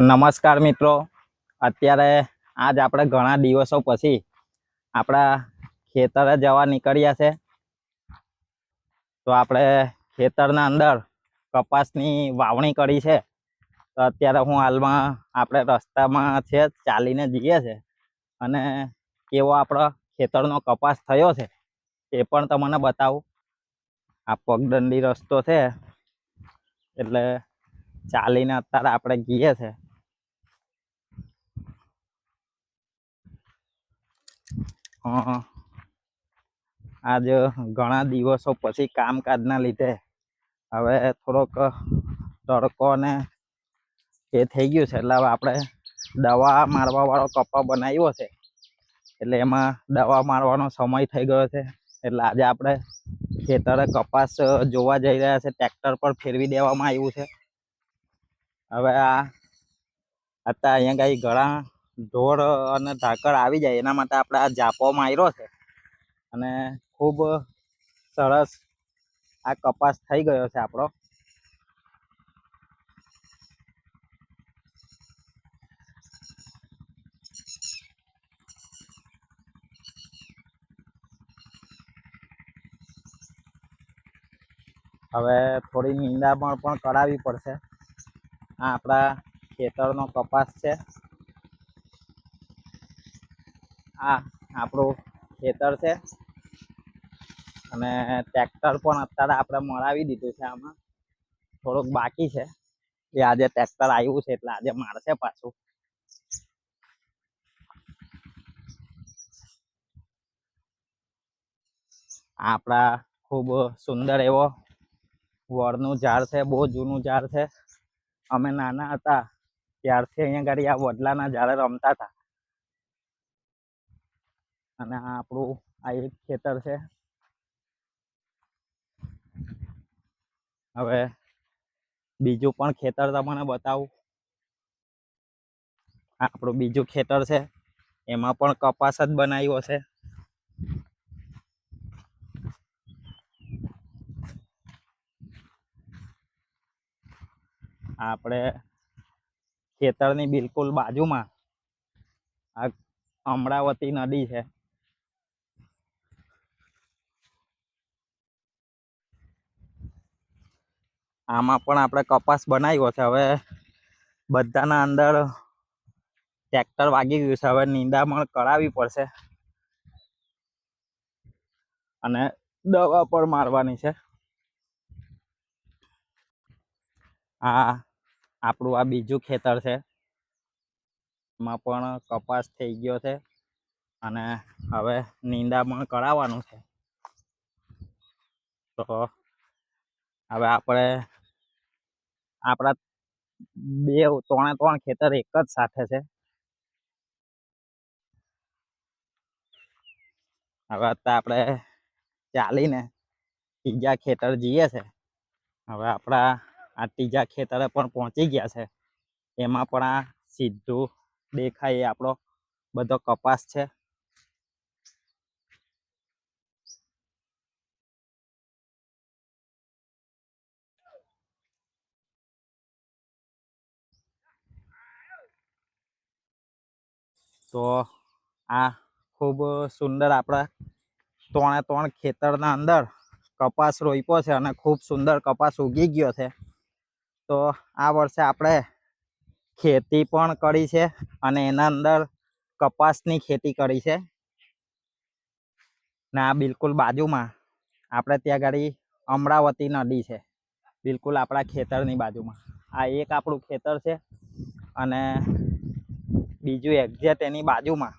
નમસ્કાર મિત્રો. અત્યારે આજ આપણે ઘણા દિવસો પછી આપણા ખેતરે જવા નીકળ્યા છે. તો આપણે ખેતરના અંદર કપાસની વાવણી કરી છે. તો અત્યારે હું હાલમાં આપણે રસ્તામાં છે, ચાલીને જઈએ છે. અને કેવો આપણો ખેતરનો કપાસ થયો છે એ પણ તમને બતાવું. આ પગદંડી રસ્તો છે. એટલે ચાલીને અત્યારે આપણે જઈએ છે હં. આજ ઘણા દિવસો પછી કામકાજના લીધે હવે થોડોક તડકો ને એ થઈ ગયું છે, એટલે હવે આપણે દવા મારવાવાળો કપ્પા બનાવ્યો છે, એટલે એમાં દવા મારવાનો સમય થઈ ગયો છે, એટલે આજે આપણે ખેતરે કપાસ જોવા જઈ રહ્યા છે, ટ્રેક્ટર પર ફેરવી દેવામાં આવ્યું છે. હવે આ, અત્યારે અહીંયા કઈ ઘણા ઢોર અને ધાકડ આવી જાય, એના માટે આપણે આ જાપો માર્યો છે. અને ખૂબ સરસ આ કપાસ થઈ ગયો છે આપણો. હવે થોડી નિંદામણ પણ કરાવવી પડશે. આ આપણા ખેતરનો કપાસ છે. આ આપણું ખેતર છે. અને ટ્રેક્ટર પણ અત્યારે આપણે મળાવી દીધું છે આમાં. થોડુંક બાકી છે. એ આજે ટ્રેક્ટર આવ્યું છે એટલે આજે મારશે પાછું. આપણા ખૂબ સુંદર એવો વડનું ઝાડ છે, બહુ જૂનું ઝાડ છે. અમે નાના હતા, ત્યારથી અહીંયા ગાડી આ વડલાના ઝાડે રમતા હતા. અને આ આપણું, આ એક ખેતર છે. હવે બીજું પણ ખેતર તમને બતાવું. આ આપણું બીજું ખેતર છે. એમાં પણ કપાસ જ બનાવ્યો છે. આપણે ખેતરની બિલકુલ બાજુમાં આ અમરાવતી નદી છે. આમાં પણ આપણે કપાસ બનાવ્યો છે. હવે બધાના અંદર ટ્રેક્ટર વાગી ગયું છે. હવે નિંદામણ કરાવવી પડશે. અને દવા પણ મારવાની છે. આ આપણું આ બીજું ખેતર છે. એમાં પણ કપાસ થઈ ગયો છે. અને હવે નિંદામણ કરાવવાનું છે. તો હવે આપણે, આપણા બે ત્રણે ત્રણ ખેતર એક જ સાથે છે. હવે અત્યારે આપણે ચાલીને ત્રીજા ખેતર જઈએ છે. હવે આપણા આ ત્રીજા ખેતરે પણ પહોંચી ગયા છે. એમાં પણ આ સીધું દેખાય આપણો બધો કપાસ છે. તો આ ખૂબ સુંદર આપણા ત્રણે ત્રણ ખેતરના અંદર કપાસ રોપ્યો છે અને ખૂબ સુંદર કપાસ ઉગી ગયો છે. તો આ વર્ષે આપણે ખેતી પણ કરી છે અને એના અંદર કપાસની ખેતી કરી છે. ને આ બિલકુલ બાજુમાં આપણે ત્યાં ગાડી અમરાવતી નદી છે. બિલકુલ આપણા ખેતરની બાજુમાં. આ એક આપણું ખેતર છે અને બીજું એક્ઝેટ એની બાજુમાં.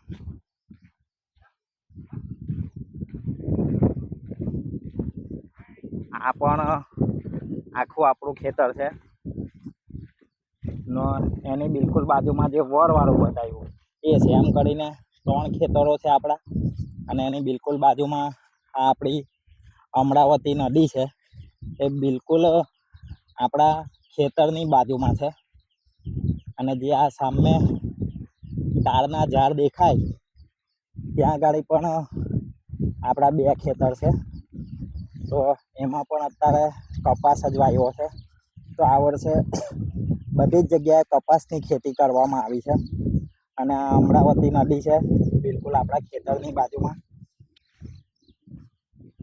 આ પણ આખું આપણું ખેતર છે. એની બિલકુલ બાજુમાં જે વરવાળું બતાવ્યું, એ છે. એમ કરીને ત્રણ ખેતરો છે આપણા, અને એની બિલકુલ બાજુમાં આ આપણી અમરાવતી નદી છે. એ બિલકુલ આપણા ખેતરની બાજુમાં છે. અને જે આ સામે તારના ઝાડ દેખાય, ત્યાં આગળ પણ આપણા બે ખેતર છે. તો એમાં પણ અત્યારે કપાસ જ વાવ્યો છે. તો આ વર્ષે બધી જ જગ્યાએ કપાસની ખેતી કરવામાં આવી છે. અને આ અમરાવતી નદી છે, બિલકુલ આપણા ખેતરની બાજુમાં.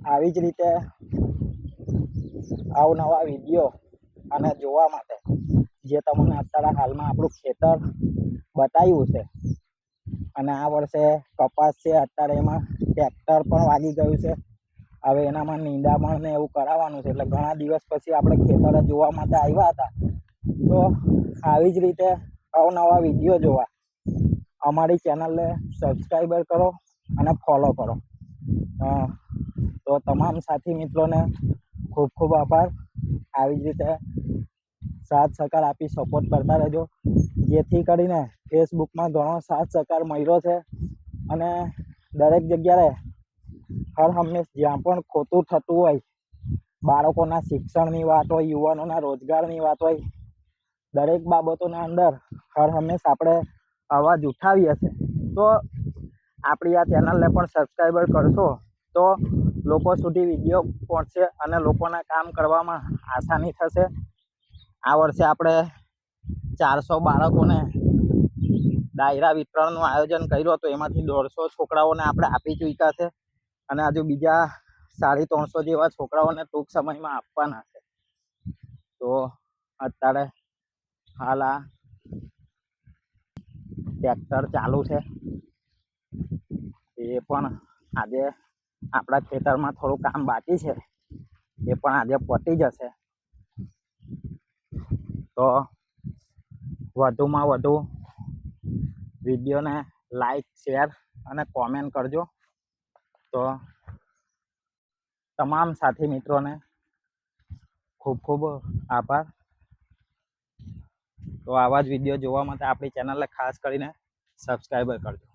આવી જ રીતે અવનવા વીડિયો અને જોવા માટે જે તમને અત્યારે હાલમાં આપણું ખેતર બતાવ્યું છે અને આ વર્ષે કપાસ છે, અત્યારે એમાં ટ્રેક્ટર પણ વાગી ગયું છે. હવે એનામાં નીંદામણ ને એવું કરાવવાનું છે. એટલે ઘણા દિવસ પછી આપણે ખેતર જોવા માટે આવ્યા હતા. તો આવી જ રીતે અવનવા વીડિયો જોવા. અમારી ચેનલને સબસ્ક્રાઈબર કરો અને ફોલો કરો. તો તમામ સાથી મિત્રોને ખૂબ ખૂબ આભાર. આવી જ રીતે સાથ સહકાર આપી સપોર્ટ કરતા રહેજો. જેથી કરીને ફેસબુકમાં ઘણો સાથ સહકાર મળ્યો છે અને દરેક જગ્યાએ હર હંમેશ જ્યાં પણ ખોટું થતું હોય, બાળકોના શિક્ષણની વાત હોય, યુવાનોના રોજગારની વાત હોય, દરેક બાબતોના અંદર હર હંમેશ આપણે અવાજ ઉઠાવીએ છીએ. તો આપણી આ ચેનલને પણ સબસ્ક્રાઈબર કરશો તો લોકો સુધી વીડિયો પહોંચશે અને લોકોના કામ કરવામાં આસાની થશે. આ વર્ષે આપણે ચારસો બાળકોને ડાયરા વિતરણનું આયોજન કર્યું હતું. એમાંથી દોઢસો છોકરાઓને આપણે આપી ચૂક્યા છે અને હજુ બીજા સાડી ત્રણસો જેવા છોકરાઓને ટૂંક સમયમાં આપવાના છે. તો અત્યારે હાલ આ ટ્રેક્ટર ચાલુ છે. એ પણ આજે આપણા ખેતરમાં થોડું કામ બાકી છે. એ પણ આજે પતી જશે. તો વધુમાં વધુ વિડીયોને લાઈક શેર અને કોમેન્ટ કરજો. તો તમામ સાથી મિત્રોને ખૂબ ખૂબ આભાર. તો આવા જ વીડિયો જોવા માટે આપણી ચેનલને ખાસ કરીને સબસ્ક્રાઈબર કરજો.